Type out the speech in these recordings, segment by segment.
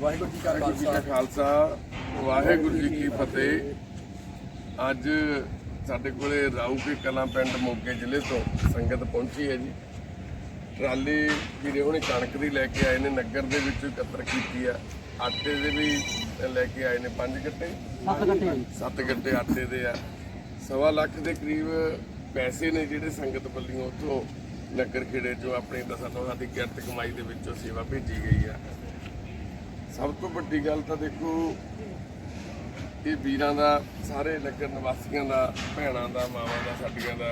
ਵਾਹਿਗੁਰੂ ਜੀ ਕਾ ਜੀ ਕਾ ਖਾਲਸਾ। ਵਾਹਿਗੁਰੂ ਜੀ ਕੀ ਫਤਿਹ। ਅੱਜ ਸਾਡੇ ਕੋਲੇ ਰਾਊਕੇ ਕਲਾਂ ਪਿੰਡ ਮੋਗੇ ਜ਼ਿਲ੍ਹੇ ਤੋਂ ਸੰਗਤ ਪਹੁੰਚੀ ਹੈ ਜੀ। ਟਰਾਲੀ ਵੀਰੇ ਹੁਣੇ ਕਣਕ ਦੀ ਲੈ ਕੇ ਆਏ ਨੇ ਨਗਰ ਦੇ ਵਿੱਚੋਂ ਇਕੱਤਰ ਕੀਤੀ ਆ। ਆਟੇ ਦੇ ਵੀ ਲੈ ਕੇ ਆਏ ਨੇ ਪੰਜ ਗੱਟੇ। ਸੱਤ ਗੱਟੇ ਆਟੇ ਦੇ ਆ। ਸਵਾ ਲੱਖ ਦੇ ਕਰੀਬ ਪੈਸੇ ਨੇ ਜਿਹੜੇ ਸੰਗਤ ਵੱਲੋਂ ਉੱਥੋਂ ਨਗਰ ਖੇੜੇ ਚੋਂ ਆਪਣੀ ਦਸਾਂ ਨੌਹਾਂ ਦੀ ਕਿਰਤ ਕਮਾਈ ਦੇ ਵਿੱਚੋਂ ਸੇਵਾ ਭੇਜੀ ਗਈ ਆ। ਸਭ ਤੋਂ ਵੱਡੀ ਗੱਲ ਤਾਂ ਦੇਖੋ, ਇਹ ਵੀਰਾਂ ਦਾ, ਸਾਰੇ ਨਗਰ ਨਿਵਾਸੀਆਂ ਦਾ, ਭੈਣਾਂ ਦਾ, ਮਾਵਾਂ ਦਾ, ਸਾਡੀਆਂ ਦਾ,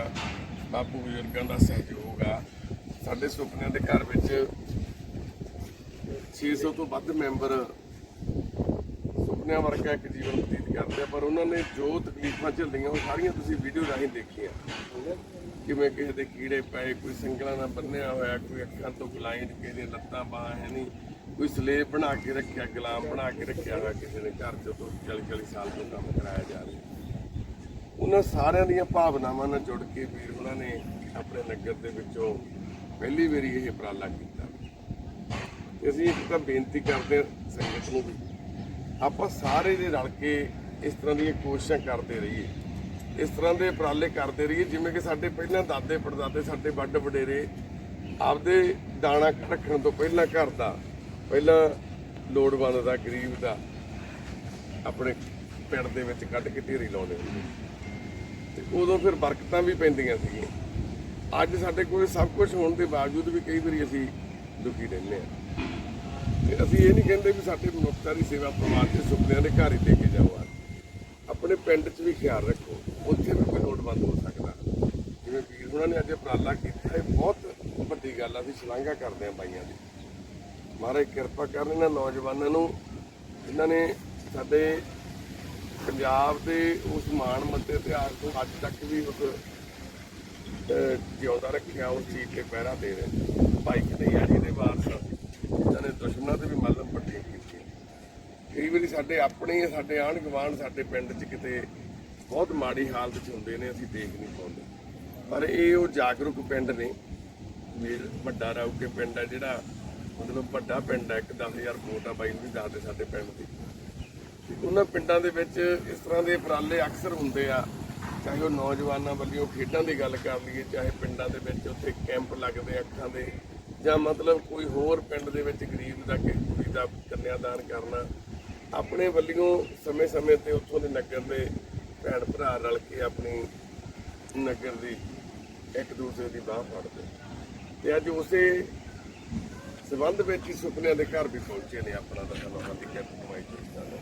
ਬਾਪੂ ਬਜ਼ੁਰਗਾਂ ਦਾ ਸਹਿਯੋਗ ਆ। ਸਾਡੇ ਸੁਪਨਿਆਂ ਦੇ ਘਰ ਵਿੱਚ 600 ਤੋਂ ਵੱਧ ਮੈਂਬਰ ਸੁਪਨਿਆਂ ਵਰਗਾ ਇੱਕ ਜੀਵਨ ਬਤੀਤ ਕਰਦੇ ਆ, ਪਰ ਉਹਨਾਂ ਨੇ ਜੋ ਤਕਲੀਫਾਂ ਝੱਲੀਆਂ, ਉਹ ਸਾਰੀਆਂ ਤੁਸੀਂ ਵੀਡੀਓ ਰਾਹੀਂ ਦੇਖੀਆਂ। ਕਿਵੇਂ ਕਿਸੇ ਦੇ ਕੀੜੇ ਪਏ, ਕੋਈ ਸੰਗਲਾਂ ਨਾਲ ਬੰਨਿਆ ਹੋਇਆ, ਕੋਈ ਅੱਖਾਂ ਤੋਂ ਬਲਾਈਂਡ ਕਿਸੇ ਦੀਆਂ ਲੱਤਾਂ ਬਾਹਾਂ ਹੈ ਨਹੀਂ। ਕੋਈ ਸਲੇਬ ਬਣਾ ਕੇ ਰੱਖਿਆ, ਗੁਲਾਮ ਬਣਾ ਕੇ ਰੱਖਿਆ ਹੋਇਆ ਕਿਸੇ ਨੇ ਘਰ ਚ ਤੋਂ 40 ਸਾਲ ਤੋਂ ਕੰਮ ਕਰਾਇਆ ਜਾ ਰਿਹਾ। ਉਹਨਾਂ ਸਾਰਿਆਂ ਦੀਆਂ ਭਾਵਨਾਵਾਂ ਨਾਲ ਜੁੜ ਕੇ ਵੀਰ ਉਹਨਾਂ ਨੇ ਆਪਣੇ ਨਗਰ ਦੇ ਵਿੱਚੋਂ ਪਹਿਲੀ ਵਾਰੀ ਇਹ ਉਪਰਾਲਾ ਕੀਤਾ। ਅਸੀਂ ਇੱਕ ਤਾਂ ਬੇਨਤੀ ਕਰਦੇ ਹਾਂ ਸੰਗਤ ਨੂੰ ਵੀ, ਆਪਾਂ ਸਾਰੇ ਦੇ ਰਲ ਕੇ ਇਸ ਤਰ੍ਹਾਂ ਦੀਆਂ ਕੋਸ਼ਿਸ਼ਾਂ ਕਰਦੇ ਰਹੀਏ। ਇਸ ਤਰ੍ਹਾਂ ਦੇ ਉਪਰਾਲੇ ਕਰਦੇ ਰਹੀਏ, ਜਿਵੇਂ ਕਿ ਸਾਡੇ ਪਹਿਲਾਂ ਦਾਦੇ ਪੜਦਾਦੇ ਸਾਡੇ ਵੱਡ ਵਡੇਰੇ ਆਪਦੇ ਦਾਣਾ ਰੱਖਣ ਤੋਂ ਪਹਿਲਾਂ ਘਰ ਦਾ ਪਹਿਲਾਂ ਲੋੜਵੰਦ ਦਾ ਗਰੀਬ ਦਾ ਆਪਣੇ ਪਿੰਡ ਦੇ ਵਿੱਚ ਕੱਢ ਕੇ ਢੇਰੀ ਲਾਉਂਦੇ ਹੁੰਦੇ ਤੇ ਉਦੋਂ ਫਿਰ ਬਰਕਤਾਂ ਵੀ ਪੈਂਦੀਆਂ ਸੀਗੀਆਂ। ਅੱਜ ਸਾਡੇ ਕੋਲ ਸਭ ਕੁਝ ਹੋਣ ਦੇ ਬਾਵਜੂਦ ਵੀ ਕਈ ਵਾਰੀ ਅਸੀਂ ਦੁਖੀ ਰਹਿੰਦੇ ਹਾਂ। ਤੇ ਅਸੀਂ ਇਹ ਨਹੀਂ ਕਹਿੰਦੇ ਵੀ ਸਾਡੇ ਮਨੁੱਖਤਾ ਦੀ ਸੇਵਾ ਪਰਿਵਾਰ ਦੇ ਸੁਪਨਿਆਂ ਦੇ ਘਰ ਹੀ ਲੈ ਕੇ ਜਾਓ ਆਪਣੇ ਪਿੰਡ 'ਚ ਵੀ ਖਿਆਲ ਰੱਖੋ, ਉੱਥੇ ਵੀ ਕੋਈ ਲੋੜਵੰਦ ਹੋ ਸਕਦਾ। ਜਿਵੇਂ ਵੀਰ ਉਹਨਾਂ ਨੇ ਅੱਜ ਉਪਰਾਲਾ ਕੀਤਾ, ਇਹ ਬਹੁਤ ਵੱਡੀ ਗੱਲ ਆ, ਅਸੀਂ ਸ਼ਲਾਘਾ ਕਰਦੇ ਹਾਂ ਬਾਈਆਂ ਦੀ। ਮਹਾਰਾਜ ਕਿਰਪਾ ਕਰਨ ਇਹਨਾਂ ਨੌਜਵਾਨਾਂ ਨੂੰ ਜਿਨ੍ਹਾਂ ਨੇ ਸਾਡੇ ਪੰਜਾਬ ਦੇ ਉਸ ਮਾਣ ਮੱਤੇ ਇਤਿਹਾਸ ਤੋਂ ਅੱਜ ਤੱਕ ਵੀ ਉਸ ਜਿਉਂਦਾ ਰੱਖਿਆ, ਉਸ ਚੀਜ਼ ਤੇ ਪਹਿਰਾ ਦੇ ਰਹੇ ਭਾਈ ਕਨਈਆ ਜੀ ਦੇ ਵਾਰਸ ਜਿਨ੍ਹਾਂ ਨੇ ਦੁਸ਼ਮਣਾਂ ਤੇ ਵੀ ਮੱਲਮ ਪੱਟੀਆਂ ਕੀਤੀਆਂ ਕਈ ਵਾਰੀ ਸਾਡੇ ਆਪਣੇ ਸਾਡੇ ਆਂਢ ਗੁਆਂਢ ਸਾਡੇ ਪਿੰਡ 'ਚ ਕਿਤੇ ਬਹੁਤ ਮਾੜੀ ਹਾਲਤ 'ਚ ਹੁੰਦੇ ਨੇ, ਅਸੀਂ ਦੇਖ ਨਹੀਂ ਪਾਉਂਦੇ। ਪਰ ਇਹ ਉਹ ਜਾਗਰੂਕ ਪਿੰਡ ਨੇ ਵੀ ਵੱਡਾ ਰਾਉਕੇ ਪਿੰਡ ਹੈ ਜਿਹੜਾ ਮਤਲਬ ਵੱਡਾ ਪਿੰਡ ਹੈ, ਇੱਕ 10000 ਵੋਟ ਆ ਬਾਈ ਨੂੰ ਵੀ ਦੱਸਦੇ ਸਾਡੇ ਪਿੰਡ ਦੀ। ਉਹਨਾਂ ਪਿੰਡਾਂ ਦੇ ਵਿੱਚ ਇਸ ਤਰ੍ਹਾਂ ਦੇ ਉਪਰਾਲੇ ਅਕਸਰ ਹੁੰਦੇ ਆ, ਚਾਹੇ ਉਹ ਨੌਜਵਾਨਾਂ ਵੱਲੋਂ ਖੇਡਾਂ ਦੀ ਗੱਲ ਕਰ ਲਈਏ, ਚਾਹੇ ਪਿੰਡਾਂ ਦੇ ਵਿੱਚ ਉੱਥੇ ਕੈਂਪ ਲੱਗਦੇ ਆ ਅੱਖਾਂ ਦੇ, ਜਾਂ ਮਤਲਬ ਕੋਈ ਹੋਰ ਪਿੰਡ ਦੇ ਵਿੱਚ ਗਰੀਬ ਦਾ ਕਿਸੇ ਕੁੜੀ ਦਾ ਕੰਨਿਆਦਾਨ ਕਰਨਾ, ਆਪਣੇ ਵੱਲੋਂ ਸਮੇਂ-ਸਮੇਂ ਤੇ ਉੱਥੋਂ ਦੇ ਨਗਰ ਦੇ ਭੈਣ ਭਰਾ ਰਲ ਕੇ ਆਪਣੀ ਨਗਰ ਦੀ ਇੱਕ ਦੂਸਰੇ ਦੀ ਬਾਹ ਫੜਦੇ। ਤੇ ਅੱਜ ਉਸੇ ਸਬੰਧ ਵਿੱਚ ਹੀ ਸੁਪਨਿਆਂ ਦੇ ਘਰ ਵੀ ਪਹੁੰਚੇ ਨੇ ਆਪਣਾ ਤਾਂ ਸਾਨੂੰ ਦੀ ਕਿਰਤ ਕਮਾਈ ਚੁੱਕਦਾ ਨੇ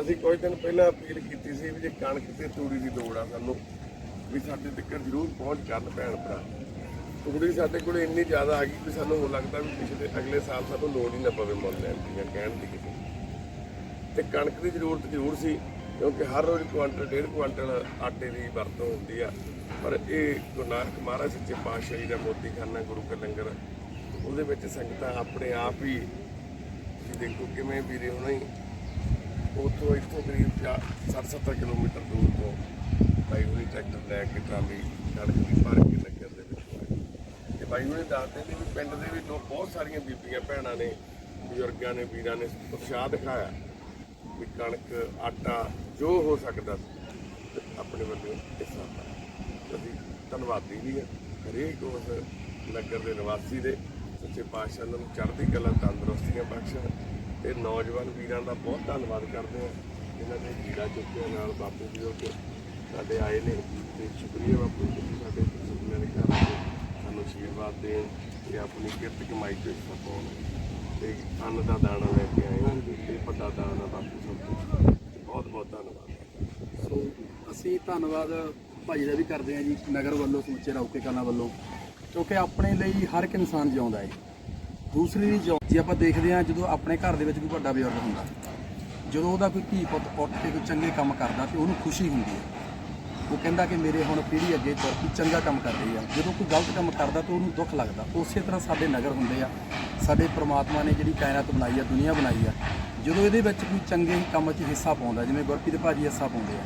ਅਸੀਂ ਕੁਝ ਦਿਨ ਪਹਿਲਾਂ ਅਪੀਲ ਕੀਤੀ ਸੀ ਵੀ ਜੇ ਕਣਕ ਤੇ ਤੂੜੀ ਦੀ ਲੋੜ ਆ ਸਾਨੂੰ ਵੀ ਸਾਡੇ ਤੱਕ ਜ਼ਰੂਰ ਪਹੁੰਚ ਕਰਨ ਭੈਣ ਭਰਾ। ਤੂੜੀ ਸਾਡੇ ਕੋਲ ਇੰਨੀ ਜ਼ਿਆਦਾ ਆ ਗਈ ਕਿ ਸਾਨੂੰ ਹੁਣ ਲੱਗਦਾ ਵੀ ਪਿਛਲੇ ਅਗਲੇ ਸਾਲ ਸਾਨੂੰ ਲੋੜ ਹੀ ਨਾ ਪਵੇ ਮੁੱਲ ਲੈਣ ਦੀ ਜਾਂ ਕਹਿਣ ਦੀ ਕਿਸੇ ਤੇ ਕਣਕ ਦੀ ਜ਼ਰੂਰਤ ਜ਼ਰੂਰ ਸੀ, ਕਿਉਂਕਿ ਹਰ ਰੋਜ਼ ਕੁਆਂਟਲ, ਡੇਢ ਕੁਆਂਟਲ ਆਟੇ ਦੀ ਵਰਤੋਂ ਹੁੰਦੀ ਆ। ਪਰ ਇਹ ਗੁਰੂ ਨਾਨਕ ਮਹਾਰਾਜ ਸੱਚੇ ਪਾਤਸ਼ਾਹ ਜੀ ਦਾ ਮੋਤੀ ਖਾਨਾ ਗੁਰੂ ਕਾ ਲੰਗਰ ਉਹਦੇ ਵਿੱਚ ਸੰਗਤਾਂ ਆਪਣੇ ਆਪ ਹੀ ਤੁਸੀਂ ਦੇਖੋ ਕਿਵੇਂ ਵੀਰੇ ਹੋਣਾ ਹੀ। ਉੱਥੋਂ ਇੱਥੋਂ ਕਰੀਬ 60-70 ਕਿਲੋਮੀਟਰ ਦੂਰ ਤੋਂ ਬਾਈ ਹੁਣੀ ਟਰੈਕਟਰ ਲੈ ਕੇ ਟਰਾਲੀ ਕਣਕ ਦੀ ਭਰ ਕੇ ਨਗਰ ਦੇ ਵਿੱਚ ਆਏ ਤੇ ਬਾਈ ਹੁਣੀ ਦੱਸਦੇ ਨੇ ਵੀ ਪਿੰਡ ਦੇ ਵਿੱਚ ਬਹੁਤ ਸਾਰੀਆਂ ਬੀਬੀਆਂ ਭੈਣਾਂ ਨੇ, ਬਜ਼ੁਰਗਾਂ ਨੇ, ਵੀਰਾਂ ਨੇ ਉਤਸ਼ਾਹ ਦਿਖਾਇਆ ਵੀ ਕਣਕ, ਆਟਾ ਜੋ ਹੋ ਸਕਦਾ ਆਪਣੇ ਵੱਲੋਂ ਹਿੱਸਾ ਪਾਇਆ ਅਸੀਂ ਧੰਨਵਾਦੀ ਵੀ ਹਾਂ ਹਰੇਕ ਉਸ ਨਗਰ ਦੇ ਨਿਵਾਸੀ ਦੇ। ਸੱਚੇ ਪਾਤਸ਼ਾਹ ਨੂੰ ਚੜ੍ਹਦੀ ਕਲਾ, ਤੰਦਰੁਸਤੀਆਂ ਬਖਸ਼ਣ ਤੇ ਨੌਜਵਾਨ ਵੀਰਾਂ ਦਾ ਬਹੁਤ ਧੰਨਵਾਦ ਕਰਦੇ ਹਾਂ। ਜਿਨ੍ਹਾਂ ਨੇ ਜੀੜਾ ਚੁੱਕਿਆ ਨਾਲ ਬਾਪੂ ਜੀ ਕੇ ਸਾਡੇ ਆਏ ਨੇ ਤੇ ਸ਼ੁਕਰੀਆ ਬਾਪੂ ਜੀ ਸਾਡੇ ਸੁਪਨੇ ਦੇ ਘਰ ਸਾਨੂੰ ਆਸ਼ੀਰਵਾਦ ਦੇਣ ਤੇ ਆਪਣੀ ਕਿਰਤ ਕਮਾਈ ਚ ਹਿੱਸਾ ਪਾਉਣ। ਤੇ ਅੰਨ ਦਾ ਦਾਣਾ ਲੈ ਕੇ ਆਏ ਹਾਂ ਤੇ ਵੱਡਾ ਦਾਨ ਬਾਪੂ ਸਭ ਤੋਂ ਬਹੁਤ ਬਹੁਤ ਧੰਨਵਾਦ। ਸੋ ਅਸੀਂ ਧੰਨਵਾਦ ਭਾਈ ਦਾ ਵੀ ਕਰਦੇ ਹਾਂ ਜੀ ਨਗਰ ਵੱਲੋਂ ਸਮੁੱਚੇ ਰੌਕੇ ਕਲਾਂ ਵੱਲੋਂ। ਕਿਉਂਕਿ ਆਪਣੇ ਲਈ ਹਰ ਇੱਕ ਇਨਸਾਨ ਜਿਉਂਦਾ ਹੈ ਦੂਸਰੀ ਲਈ ਜਿਉਂ ਜੇ ਆਪਾਂ ਦੇਖਦੇ ਹਾਂ ਜਦੋਂ ਆਪਣੇ ਘਰ ਦੇ ਵਿੱਚ ਕੋਈ ਵੱਡਾ ਬਜ਼ੁਰਗ ਹੁੰਦਾ, ਜਦੋਂ ਉਹਦਾ ਕੋਈ ਧੀ ਪੁੱਤ ਉੱਠ ਕੇ ਕੋਈ ਚੰਗੇ ਕੰਮ ਕਰਦਾ ਤੇ ਉਹਨੂੰ ਖੁਸ਼ੀ ਹੁੰਦੀ ਹੈ ਉਹ ਕਹਿੰਦਾ ਕਿ ਮੇਰੇ ਹੁਣ ਪੀੜ੍ਹੀ ਅੱਗੇ ਤੁਰ ਕੇ ਚੰਗਾ ਕੰਮ ਕਰ ਰਹੀ ਆ। ਜਦੋਂ ਕੋਈ ਗਲਤ ਕੰਮ ਕਰਦਾ ਤਾਂ ਉਹਨੂੰ ਦੁੱਖ ਲੱਗਦਾ। ਉਸੇ ਤਰ੍ਹਾਂ ਸਾਡੇ ਨਗਰ ਹੁੰਦੇ ਆ। ਸਾਡੇ ਪ੍ਰਮਾਤਮਾ ਨੇ ਜਿਹੜੀ ਕਾਇਨਾਤ ਬਣਾਈ ਆ, ਦੁਨੀਆ ਬਣਾਈ ਆ। ਜਦੋਂ ਇਹਦੇ ਵਿੱਚ ਕੋਈ ਚੰਗੇ ਕੰਮ 'ਚ ਹਿੱਸਾ ਪਾਉਂਦਾ, ਜਿਵੇਂ ਗੁਰਪ੍ਰੀਤ ਭਾਜੀ ਹਿੱਸਾ ਪਾਉਂਦੇ ਆ,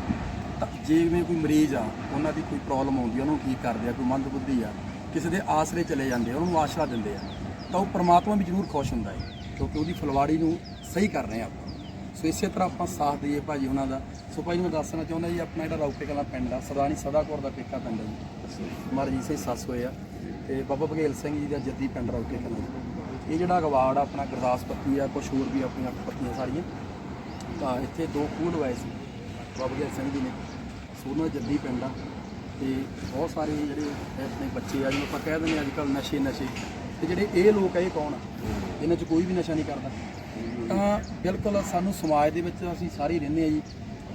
ਤਾਂ ਜਿਵੇਂ ਕੋਈ ਮਰੀਜ਼ ਆ, ਉਹਨਾਂ ਦੀ ਕੋਈ ਪ੍ਰੋਬਲਮ ਆਉਂਦੀ ਆ, ਉਹਨੂੰ ਠੀਕ ਕਰਦੇ ਆ, ਕੋਈ ਮੰਦਬੁੱਧੀ ਆ ਕਿਸੇ ਦੇ ਆਸਰੇ ਚਲੇ ਜਾਂਦੇ ਆ, ਉਹਨੂੰ ਆਸਰਾ ਦਿੰਦੇ ਆ, ਤਾਂ ਉਹ ਪਰਮਾਤਮਾ ਵੀ ਜ਼ਰੂਰ ਖੁਸ਼ ਹੁੰਦਾ ਹੈ, ਕਿਉਂਕਿ ਉਹਦੀ ਫੁਲਵਾੜੀ ਨੂੰ ਸਹੀ ਕਰ ਰਹੇ ਆ ਆਪਾਂ। ਸੋ ਇਸੇ ਤਰ੍ਹਾਂ ਆਪਾਂ ਸਾਥ ਦਈਏ ਭਾਜੀ ਉਹਨਾਂ ਦਾ। ਸੋ ਭਾਜੀ ਮੈਂ ਦੱਸਣਾ ਚਾਹੁੰਦਾ ਜੀ, ਆਪਣਾ ਜਿਹੜਾ ਰੌਕੇ ਕਲਾ ਪਿੰਡ ਆ ਸਦਾਨੀ ਸਦਾਕੌਰ ਦਾ ਪੇਕਾ ਪਿੰਡ ਹੈ ਜੀ। ਮਰਜੀਤ ਸਿੰਘ ਸੱਸ ਹੋਏ ਆ, ਤੇ ਬਾਬਾ ਬਘੇਲ ਸਿੰਘ ਜੀ ਦਾ ਜੱਦੀ ਪਿੰਡ ਰੌਕੇ ਕਲਾ ਇਹ ਜਿਹੜਾ ਅਗਵਾੜ ਆ, ਆਪਣਾ ਗੁਰਦਾਸ ਪੱਤੀ ਆ, ਕੁਛ ਹੋਰ ਵੀ ਆਪਣੀਆਂ ਪੱਤੀਆਂ ਸਾਰੀਆਂ, ਤਾਂ ਇੱਥੇ ਦੋ ਖੂਹ ਲਵਾਏ ਸੀ, ਬਾਬਾ ਬਘੇਲ ਸਿੰਘ ਜੀ ਨੇ। ਸੋ ਉਹਨਾਂ ਦਾ ਜੱਦੀ ਪਿੰਡ ਆ। ਤੇ ਬਹੁਤ ਸਾਰੇ ਜਿਹੜੇ ਆਪਣੇ ਬੱਚੇ ਆ ਜਿਹਨੂੰ ਆਪਾਂ ਕਹਿ ਦਿੰਦੇ ਅੱਜ ਕੱਲ੍ਹ ਨਸ਼ੇ ਨਸ਼ੇ ਤੇ ਜਿਹੜੇ ਇਹ ਲੋਕ ਆ, ਇਹ ਕੌਣ ਆ? ਇਹਨਾਂ 'ਚ ਕੋਈ ਵੀ ਨਸ਼ਾ ਨਹੀਂ ਕਰਦਾ। ਤਾਂ ਬਿਲਕੁਲ ਸਾਨੂੰ ਸਮਾਜ ਦੇ ਵਿੱਚ ਅਸੀਂ ਸਾਰੇ ਹੀ ਰਹਿੰਦੇ ਆ ਜੀ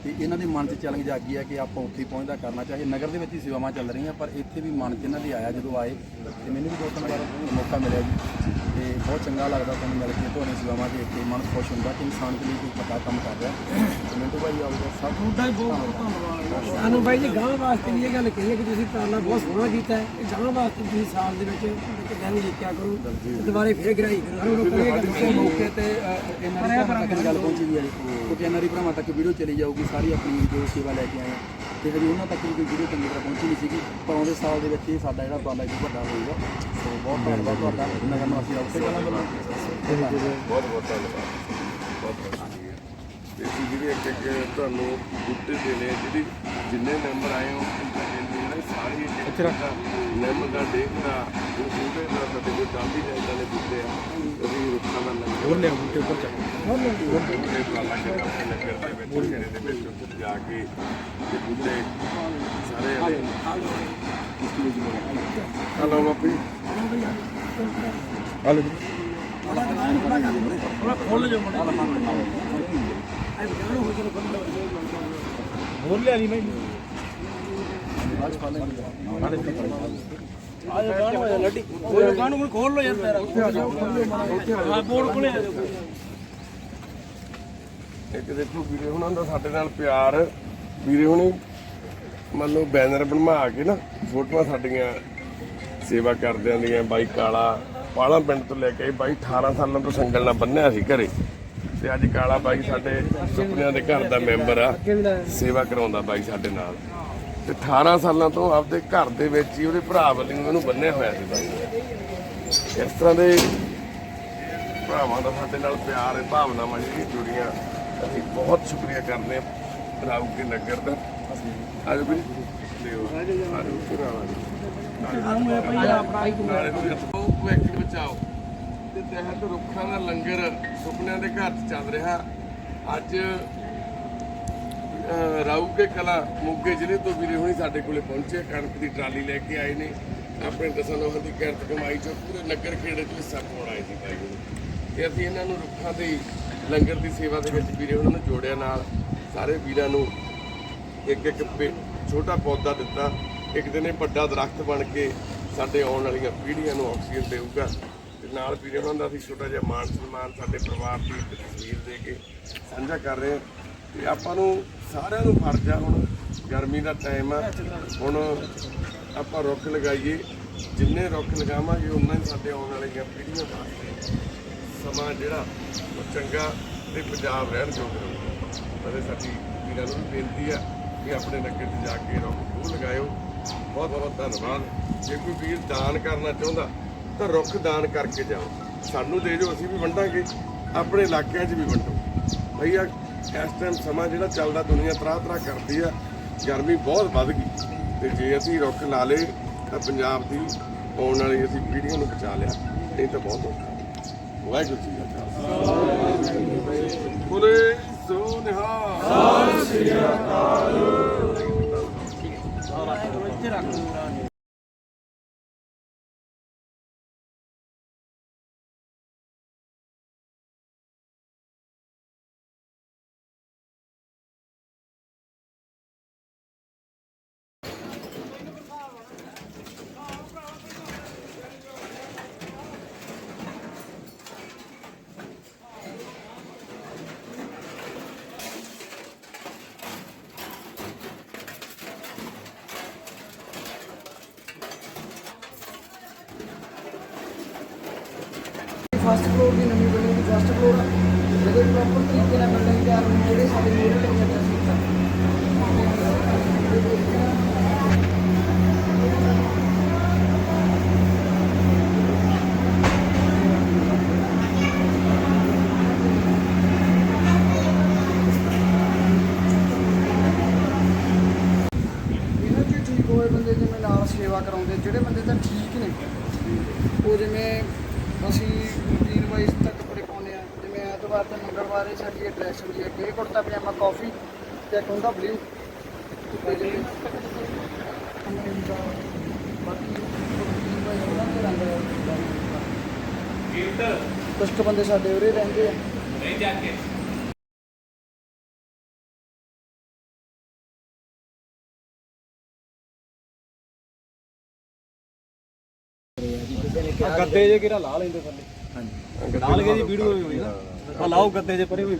ਤੇ ਇਹਨਾਂ ਦੇ ਮਨ 'ਚ ਚੈਲੰਜ ਗਈ ਹੈ ਕਿ ਆਪਾਂ ਉੱਥੇ ਹੀ ਪਹੁੰਚਦਾ ਕਰਨਾ ਚਾਹੇ ਨਗਰ ਦੇ ਵਿੱਚ ਹੀ ਸੇਵਾਵਾਂ ਚੱਲ ਰਹੀਆਂ, ਪਰ ਇੱਥੇ ਵੀ ਮਨ 'ਚ ਇਹਨਾਂ ਦੇ ਆਇਆ ਜਦੋਂ ਆਏ ਤੇ ਮੈਨੂੰ ਵੀ ਦੋ ਤਿੰਨ ਵਾਰ ਮੌਕਾ ਮਿਲਿਆ ਜੀ। ਤੇ ਬਹੁਤ ਚੰਗਾ ਲੱਗਦਾ ਤੁਹਾਨੂੰ ਮਿਲ ਕੇ ਤੁਹਾਡੀਆਂ ਸੇਵਾਵਾਂ ਦੇਖ ਕੇ ਮਨ ਖੁਸ਼ ਹੁੰਦਾ ਕਿ ਇਨਸਾਨ ਦੇ ਲਈ ਕੋਈ ਪਤਾ ਕੰਮ ਕਰ ਰਿਹਾ। ਮਿੰਟੂ ਭਾਈ ਆਊਗਾ ਸਭ ਤੁਹਾਡਾ ਹੀ ਬਹੁਤ ਬਹੁਤ ਧੰਨਵਾਦ। ਸਾਨੂੰ ਬਾਈ ਜੀ ਗਾਂ ਵਾਸਤੇ ਵੀ ਇਹ ਗੱਲ ਕਹੀ ਹੈ ਕਿ ਤੁਸੀਂ ਤਾਲਾ ਬਹੁਤ ਸੋਹਣਾ ਕੀਤਾ ਹੈ। ਇਹ ਗਾਂ ਵਾਸਤੇ ਤੁਸੀਂ ਸਾਲ ਦੇ ਵਿੱਚ ਇੱਕ ਦਿਨ ਲਿਖਿਆ ਕਰੋ ਦੁਬਾਰੇ ਫੇਰ ਗ੍ਰਾਈ ਕਰੋ। ਲੋਕਾਂ ਕਿਸੇ ਮੌਕੇ ਤੇ ਭਰਾਵਾਂ ਤੱਕ ਗੱਲ ਪਹੁੰਚੀ ਦੀ ਹੈ ਕਿਉਂਕਿ ਐਨਆਰਆਈ ਭਰਾਵਾਂ ਤੱਕ ਵੀਡੀਓ ਚਲੀ ਜਾਊਗੀ ਸਾਰੀ ਆਪਣੀ ਜੋ ਸੇਵਾ ਲੈ ਕੇ ਆਏ। ਤੇ ਹਜੇ ਉਹਨਾਂ ਤੱਕ ਵੀ ਕੋਈ ਵੀਡੀਓ ਚੰਗੀ ਤਰ੍ਹਾਂ ਪਹੁੰਚੀ ਨਹੀਂ ਸੀਗੀ, ਪਰ ਆਉਂਦੇ ਸਾਲ ਦੇ ਵਿੱਚ ਇਹ ਸਾਡਾ ਜਿਹੜਾ ਉਪਰਾਲਾ ਜੀ ਵੱਡਾ ਹੋਊਗਾ। ਸੋ ਬਹੁਤ ਧੰਨਵਾਦ ਤੁਹਾਡਾ। ਨਗਰ ਨਿਵਾਸੀ ਰੌਕੇ ਕਲਾਂ ਵੱਲੋਂ ਬਹੁਤ ਬਹੁਤ ਧੰਨਵਾਦ। ਬਹੁਤ ਬਹੁਤ ਸ਼ੁਕਰੀਆ ਤੇ ਅਸੀਂ ਜਿਹੜੇ ਇੱਕ ਇੱਕ ਤੁਹਾਨੂੰ ਬੁੱਟੇ ਦੇਣੇ ਆ, ਜਿਹੜੀ ਜਿੰਨੇ ਮੈਂਬਰ ਆਏ ਹੋ ਸਾਰੇ ਜਿਹੜਾ ਮੈਂਬਰ ਦਾ ਦੇਖਦਾ ਉਹ ਬੁੱਟੇ ਦਾ ਸਾਡੇ ਕੋਲ ਚਾਬੀ ਜਾਂਦਾ ਨੇ ਬੁੱਟੇ ਆ ਅਸੀਂ ਰੁੱਖਾਂ ਦਾ ਲੰਗਰ ਹੋਰ ਲਿਆ ਬੁੱਟੇ ਉੱਪਰ ਚੱਕ ਬੁੱਟੇ ਪਾਲਾ ਕੇ ਆਪਣੇ ਲੰਗਰ ਦੇ ਵਿੱਚ ਜਿਹੜੇ ਦੇ ਵਿੱਚ ਜਾ। ਕੇ ਤੇ ਬੁੱਟੇ ਸਾਰੇ ਹਲੋ ਬਾਪੀ ਥੋੜਾ ਖੋਲ ਜੋ ਮੁੰਡਾ ਹੋਰ ਲਿਆ ਨਹੀਂ ਬਾਈ। ਆਜ ਗਾਣ ਹੋ ਜਾ ਲੱਡੀ ਉਹ ਗਾਣ ਨੂੰ ਖੋਲ ਲੋ ਯਾਰ ਤੇਰਾ ਹਾਂ ਬੋਰਡ ਇੱਕ ਦੇਖੋ ਵੀਰੇ ਹੁਣਾਂ ਦਾ ਸਾਡੇ ਨਾਲ ਪਿਆਰ, ਵੀਰੇ ਹੁਣੀ ਮੰਨ ਲਓ ਬੈਨਰ ਬਣਵਾ ਕੇ ਨਾ ਫੋਟੋਆਂ ਸਾਡੀਆਂ ਸੇਵਾ ਕਰਦਿਆਂ ਦੀਆਂ, ਬਾਈ ਕਾਲਾ, ਪਾਲਾ ਪਿੰਡ ਤੋਂ ਲੈ ਕੇ ਬਾਈ 18 ਸਾਲਾਂ ਤੋਂ ਸੰਗਲ ਨਾਲ ਬੰਨਿਆ ਸੀ ਘਰੇ। ਤੇ ਅੱਜ ਕਾਲਾ ਬਾਈ ਸਾਡੇ ਸੁਪਨਿਆਂ ਦੇ ਘਰ ਦਾ ਮੈਂਬਰ ਆ, ਸੇਵਾ ਕਰਾਉਂਦਾ ਬਾਈ ਸਾਡੇ ਨਾਲ। ਤੇ 18 ਸਾਲਾਂ ਤੋਂ ਆਪਦੇ ਘਰ ਦੇ ਵਿੱਚ ਹੀ ਉਹਦੇ ਭਰਾ ਵੱਲੋਂ ਉਹਨੂੰ ਬੰਨਿਆ ਹੋਇਆ ਸੀ ਬਾਈ। ਇਸ ਤਰ੍ਹਾਂ ਦੇ ਭਰਾਵਾਂ ਦਾ ਸਾਡੇ ਨਾਲ ਪਿਆਰ ਹੈ, ਭਾਵਨਾਵਾਂ ਜਿਹੜੀਆਂ ਜੁੜੀਆਂ, ਅਸੀਂ ਬਹੁਤ ਸ਼ੁਕਰੀਆ ਕਰਦੇ ਹਾਂ ਰਾਉ ਕੇ ਨਗਰ ਦਾ। ਆਜੋ ਵੀ ਲਿਓ ਆਜੋ ਪੁਰਾਣਾ ਨਾਲੇ ਤੁਸੀਂ ਭਵਿੱਖ ਬਚਾਓ ਤੇ ਤਹਿਤ ਰੁੱਖਾਂ ਦਾ ਲੰਗਰ ਸੁਪਨਿਆਂ ਦੇ ਘਰ 'ਚ ਚੱਲ ਰਿਹਾ। ਅੱਜ ਰਾਊ ਕੇ ਕਲਾ ਮੋਗੇ ਜ਼ਿਲ੍ਹੇ ਤੋਂ ਵੀਰੇ ਹੁਣੀ ਸਾਡੇ ਕੋਲੇ ਪਹੁੰਚੇ ਕਣਕ ਦੀ ਟਰਾਲੀ ਲੈ ਕੇ ਆਏ ਨੇ। ਆਪਣੇ ਦਸਾਂ ਦੀ ਕਿਰਤ ਕਮਾਈ ਚੋਂ ਪੂਰੇ ਨਗਰ ਖੇੜੇ ਤੋਂ ਹਿੱਸਾ ਪਾਉਣ ਆਏ ਸੀ ਭਾਈ ਜੀ ਤੇ ਅਸੀਂ ਇਹਨਾਂ ਨੂੰ ਰੁੱਖਾਂ ਦੇ, ਲੰਗਰ ਦੀ ਸੇਵਾ ਦੇ ਵਿੱਚ ਵੀਰੇ ਉਹਨਾਂ ਨੂੰ ਜੋੜਿਆ ਨਾਲ। ਸਾਰੇ ਵੀਰਾਂ ਨੂੰ ਇੱਕ ਇੱਕ ਪੇ- ਛੋਟਾ ਪੌਦਾ ਦਿੱਤਾ। ਇੱਕ ਦਿਨ ਇਹ ਵੱਡਾ ਦਰਖਤ ਬਣ ਕੇ ਸਾਡੇ ਆਉਣ ਵਾਲੀਆਂ ਪੀੜ੍ਹੀਆਂ ਨੂੰ ਆਕਸੀਜਨ ਦੇਊਗਾ। ਤੇ ਨਾਲ ਵੀਰੇ ਉਹਨਾਂ ਦਾ ਅਸੀਂ ਛੋਟਾ ਜਿਹਾ ਮਾਨ ਸਨਮਾਨ ਸਾਡੇ ਪਰਿਵਾਰ ਦੀ ਤਸਵੀਰ ਦੇ ਕੇ ਸਾਂਝਾ ਕਰ ਰਹੇ ਹਾਂ। ਤੇ ਆਪਾਂ ਨੂੰ ਸਾਰਿਆਂ ਨੂੰ ਫਰਜ਼ ਆ ਹੁਣ, ਗਰਮੀ ਦਾ ਟਾਈਮ ਆ। ਹੁਣ ਆਪਾਂ ਰੁੱਖ ਲਗਾਈਏ, ਜਿੰਨੇ ਰੁੱਖ ਲਗਾਵਾਂਗੇ, ਉਨਾ ਹੀ ਸਾਡੇ ਆਉਣ ਵਾਲੀਆਂ ਪੀੜ੍ਹੀਆਂ ਵਾਸਤੇ। ਸਮਾਂ ਜਿਹੜਾ, ਉਹ ਚੰਗਾ ਤੇ ਪੰਜਾਬ ਰਹਿਣ ਯੋਗ ਰਹੂਗਾ ਅਤੇ ਸਾਡੀ ਵੀਰਾਂ ਨੂੰ ਵੀ ਬੇਨਤੀ ਆ ਕਿ ਆਪਣੇ ਨਗਰ 'ਚ ਜਾ ਕੇ ਰੁੱਖ ਜ਼ਰੂਰ ਲਗਾਇਓ। ਬਹੁਤ ਬਹੁਤ ਧੰਨਵਾਦ। ਜੇ ਕੋਈ ਵੀਰ ਦਾਨ ਕਰਨਾ ਚਾਹੁੰਦਾ, ਤਾਂ ਰੁੱਖ ਦਾਨ ਕਰਕੇ ਜਾਓ। ਸਾਨੂੰ ਦੇ ਦਿਓ, ਅਸੀਂ ਵੀ ਵੰਡਾਂਗੇ। ਆਪਣੇ ਇਲਾਕਿਆਂ 'ਚ ਵੀ ਵੰਡੋ। ਭਈਆ ਇਸ ਟਾਈਮ ਸਮਾਂ ਜਿਹੜਾ ਚੱਲਦਾ ਦੁਨੀਆ ਤਰਾ ਤਰਾ ਕਰਦੀ ਆ ਗਰਮੀ ਬਹੁਤ ਵੱਧ ਗਈ। ਤੇ ਜੇ ਅਸੀਂ ਰੁੱਖ ਲਾ ਲਏ ਤਾਂ ਪੰਜਾਬ ਦੀ ਆਉਣ ਵਾਲੀ ਅਸੀਂ ਪੀੜ੍ਹੀਆਂ ਨੂੰ ਬਚਾ ਲਿਆ। ਨਹੀਂ ਤਾਂ ਬਹੁਤ ਔਖਾ। ਵਾਹਿਗੁਰੂ ਜੀ ਕਾ ਖਾਲਸਾ। ਬੋਲੇ ਸੋ ਨਿਹਾਲ। ਇੱਥੇ ਰੱਖ ਲਓ ਫਸਟ ਫਲੋਰ ਦੀ ਨਵੀਂ ਬਿਲਡਿੰਗ ਦੀ ਫਸਟ ਫਲੋਰ ਜਦੋਂ ਪ੍ਰੋਪਰ ਤਰੀਕੇ ਨਾਲ ਬਿਲਡਿੰਗ ਤਿਆਰ ਹੋਣੀ, ਜਿਹੜੇ ਸਾਡੇ ਮੋਡਲ ਦੇ ਸੀ ਐਤਵਾਰ ਤੇ ਮੰਗਲਵਾਰ ਇਹ ਸਾਡੀ ਐਡਰੈਸ ਹੁੰਦੀ ਹੈ ਡੇ ਕੁੜਤਾ ਪਜਾਮਾ ਕਾਫੀ ਇੱਕ ਹੁੰਦਾ ਬਲੂ ਤੇ ਜਿਹੜੇ ਬਾਕੀ ਕੁਝ ਕੁ ਬੰਦੇ ਸਾਡੇ ਉਰੇ ਰਹਿੰਦੇ ਆ। ਗੱਦੇ ਜੇ ਕਿਹੜਾ ਲਾ ਲੈਂਦੇ ਥੱਲੇ। ਹਾਂਜੀ। ਲਾ ਲਗੇ ਦੀ ਵੀਡੀਓ ਹੋਈ ਨਾ। ਆ ਲਾਓ ਗੱਦੇ ਜੇ ਪਰੇ ਹੋਈ।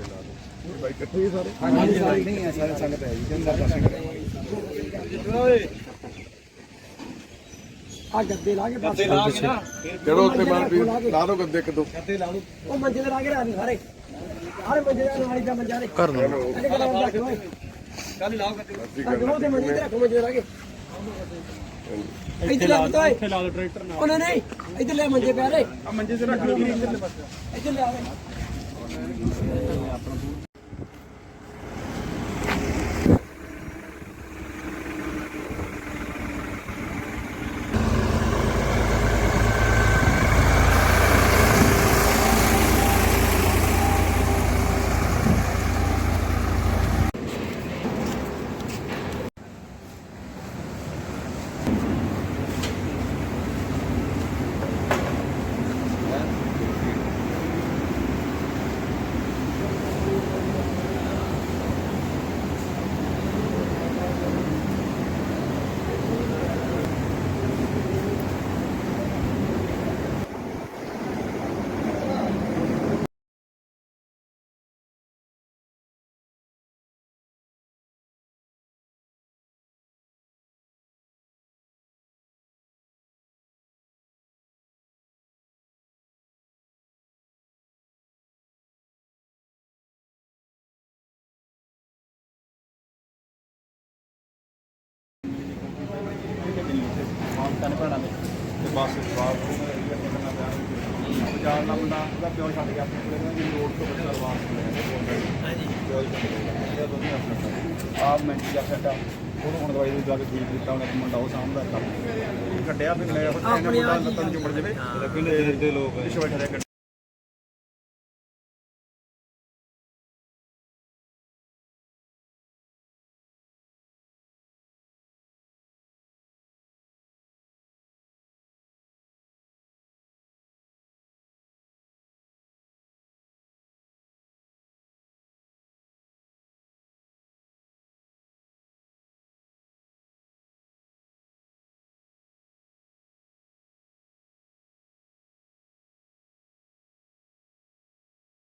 ਬਾਈ ਇਕੱਠੇ ਹੀ ਸਾਰੇ ਹਾਂਜੀ ਸਾਰੇ ਨਹੀਂ ਹੈ ਸਾਰੇ ਸੰਗਤ ਹੈ ਜੀ ਜੰਦਰ ਦਰਸ਼ਨ ਓਏ ਆ ਗੱਦੇ ਲਾ ਕੇ ਬਸ ਗੱਦੇ ਲਾ ਕੇ ਨਾ ਚਲੋ ਉੱਤੇ ਮਾਰ ਵੀ ਲਾ ਦੋ ਗੱਦੇ ਇੱਕ ਦੋ। ਗੱਦੇ ਲਾ ਲਓ। ਉਹ ਮੰਜੇ ਤੇ ਲਾ ਕੇ ਰੱਖ ਦੇ ਸਾਰੇ ਸਾਰੇ ਮੰਜੇ ਦੇ ਨਾਲ ਦਾ ਮੰਜਾ ਦੇ ਕਰ ਦੋ ਕੱਲ ਲਾਓ ਗੱਦੇ ਰੱਖੋ ਤੇ ਮੰਜੇ ਤੇ ਰੱਖੋ ਮੰਜੇ ਤੇ ਲਾ ਕੇ ਇੱਥੇ ਲਾ ਦੋ ਇੱਥੇ ਲਾ ਲਓ ਟਰੈਕਟਰ ਨਾਲ ਉਹਨਾਂ ਨੇ ਇੱਥੇ ਲੈ ਮੰਜੇ ਪਿਆਰੇ ਆ ਮੰਜੇ ਤੇ ਰੱਖ ਲਓ ਜੀ ਇੱਧਰਲੇ ਪਾਸੇ ਇੱਥੇ ਲੈ ਆਵੇ ਤਿੰਨ ਭੈਣਾਂ ਦੇ ਤੇ ਬਸ ਜਵਾਬ ਬਾਜ਼ਾਰ ਨਾਲ ਬੰਦਾ ਉਹਦਾ ਪਿਓ ਛੱਡ ਗਿਆ ਆਪਣੇ ਕੋਲੇ ਕਹਿੰਦਾ ਜੀ ਰੋਡ ਤੋਂ ਬੱਚਾ ਵਾਪਸ ਲੈ ਗਿਆ ਹਾਂਜੀ ਪਿਓ ਹੀ। ਛੱਡ ਗਿਆ ਦੋਨੇ ਆਪਣਾ ਆਪ ਮੈਂ ਜਾ ਸਕਦਾ ਉਹਨੂੰ ਹੁਣ ਦਵਾਈ ਦੇ ਜਾ ਕੇ। ਠੀਕ ਕੀਤਾ ਉਹਨੇ ਇੱਕ ਮੁੰਡਾ ਉਹ ਸਾਹਮਣਾ ਕੰਮ ਕੱਢਿਆ ਫਿਰ ਲੈ ਉਹ ਮੁੰਡਾ ਲੱਤਾਂ ਨੂੰ ਚੁੰਮੜ ਜਾਵੇ ਲੱਗੇ ਨੇ ਦੇ ਲੋਕ ਵਿਸ਼ਵ ਠਰਿਆ